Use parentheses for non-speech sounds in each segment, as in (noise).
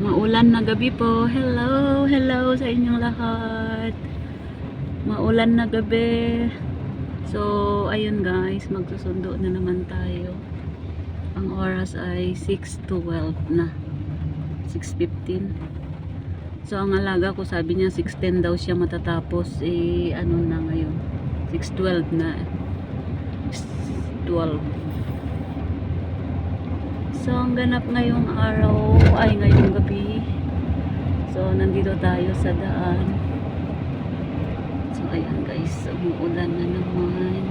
Maulan na gabi po. Hello, hello sa inyong lahat. Maulan na gabi. So, ayun guys, magsusundo na naman tayo. Ang oras ay 6.12 na. 6.15. So, ang alaga ko, sabi niya 6.10 daw siya matatapos. Eh, ano na ngayon? 6.12 na. 6.12. So, ang ganap ngayong araw, ay ngayong gabi. So, nandito tayo sa daan. So, ayan guys, umuulan na naman.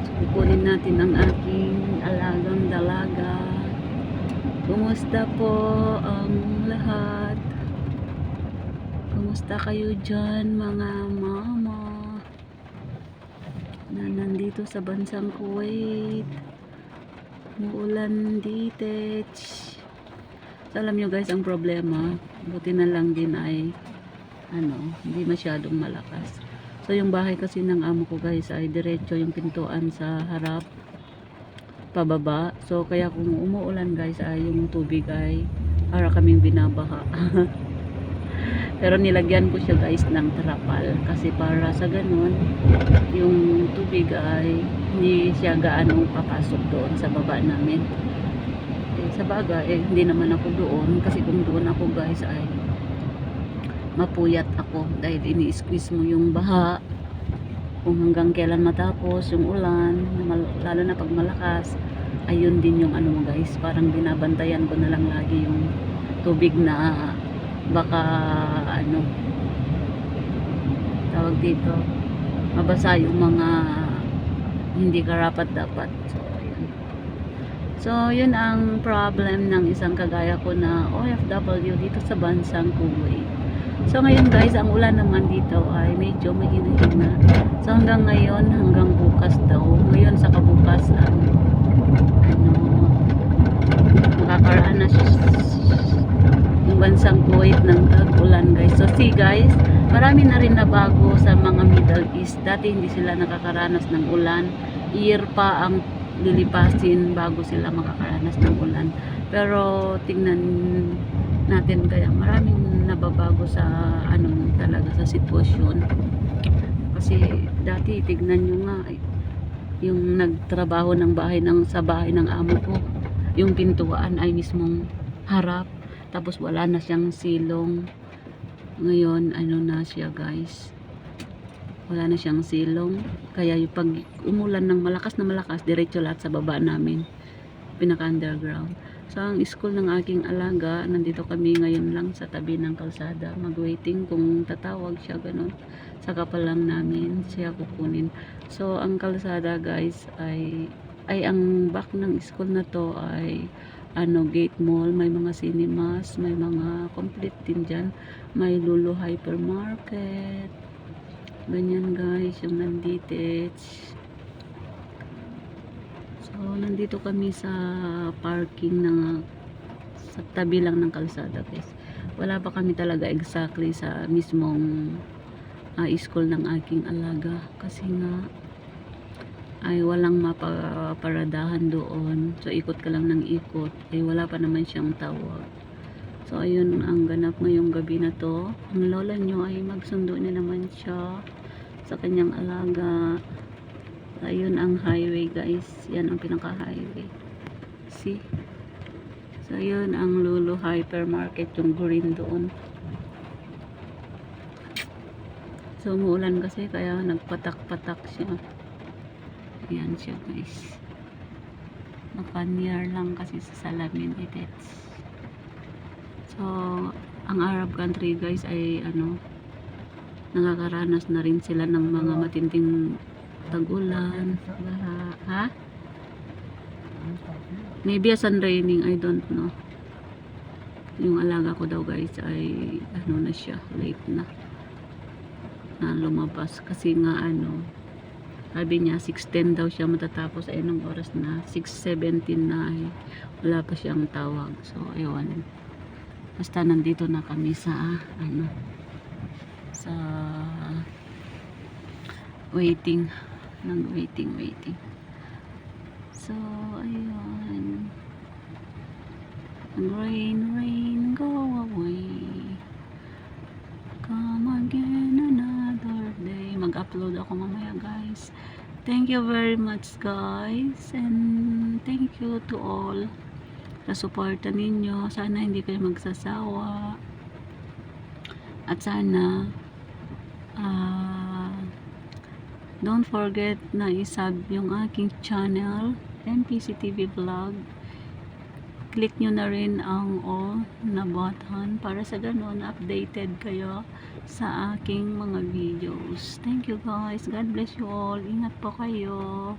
So, kukunin natin ang aking alagang dalaga. Kumusta po ang lahat? Kumusta kayo dyan, mga mama? na nandito sa bansang Kuwait. Muulan dito. Alam nyo guys, ang problema, buti na lang din ay ano, hindi masyadong malakas. So, yung bahay kasi ng amo ko guys ay diretso yung pintuan sa harap pababa. So, kaya kung umuulan guys ay yung tubig ay para kaming binabaha. (laughs) Pero nilagyan ko siya guys ng trapal kasi para sa ganun yung tubig ay hindi siya gaano papasok doon sa baba namin. Sa baga, eh, hindi naman ako doon kasi kung doon ako guys ay mapuyat ako dahil ini-squeeze mo yung baha kung hanggang kailan matapos yung ulan lalo na pag malakas. Ayun din yung ano mo guys parang binabantayan ko na lang lagi yung tubig na baka ano tawag dito mabasa yung mga hindi karapat dapat so so yun ang problem ng isang kagaya ko na OFW dito sa bansang Kuwait so ngayon guys ang ulan naman dito ay medyo mahina-hina so hanggang ngayon hanggang bukas daw ngayon sa kabukas ang ano makakaraan na yung bansang Kuwait ng tag-ulan guys. So see guys, marami na rin na bago sa mga Middle East. Dati hindi sila nakakaranas ng ulan. Year pa ang lilipasin bago sila makakaranas ng ulan. Pero tingnan natin kaya maraming nababago sa ano talaga sa sitwasyon. Kasi dati tignan nyo nga yung nagtrabaho ng bahay ng sa bahay ng amo ko yung pintuan ay mismong harap tapos wala na siyang silong ngayon ano na siya guys wala na siyang silong. Kaya yung pag umulan ng malakas na malakas diretso lahat sa baba namin. Pinaka underground so ang school ng aking alaga nandito kami ngayon lang sa tabi ng kalsada. Mag waiting kung tatawag siya ganun. Saka pa lang namin siya kukunin. So ang kalsada guys ay ay ang back ng school na to ay ano gate mall. May mga cinemas may mga complete din dyan. May Lulu hypermarket ganyan guys yung nandito so nandito kami sa parking ng sa tabi lang ng kalsada guys wala pa kami talaga exactly sa mismong uh, school ng aking alaga kasi nga ay walang mapaparadahan doon. So, ikot ka lang ng ikot. Eh, wala pa naman siyang tawag. So, ayun ang ganap ngayong gabi na to. Ang lola nyo ay magsundo na naman siya sa kanyang alaga. Ayun ang highway guys. Yan ang pinaka-highway. See? So, ayun ang Lulu Hypermarket yung green doon. So, umuulan kasi kaya nagpatak-patak siya. Ayan siya guys. Nakanyar lang kasi sa salamin edits. So, ang Arab country guys ay ano, nakakaranas na rin sila ng mga matinding tagulan. Ha? Maybe a sun raining, I don't know. Yung alaga ko daw guys ay ano na siya, late na. Na lumabas kasi nga ano, sabi niya 6.10 daw siya matatapos ay nung oras na 6.17 na ay wala pa siyang tawag so ayun basta nandito na kami sa ano sa waiting nang waiting waiting so ayun Rain, rain, go away. Come again another day. Mag-upload ako mamaya guys. Thank you very much guys. And thank you to all sa suporta ninyo. Sana hindi kayo magsasawa. At sana ah don't forget na isub yung aking channel NPC TV Vlog. Click nyo na rin ang all na button para sa ganun updated kayo sa aking mga videos. Thank you guys. God bless you all. Ingat po kayo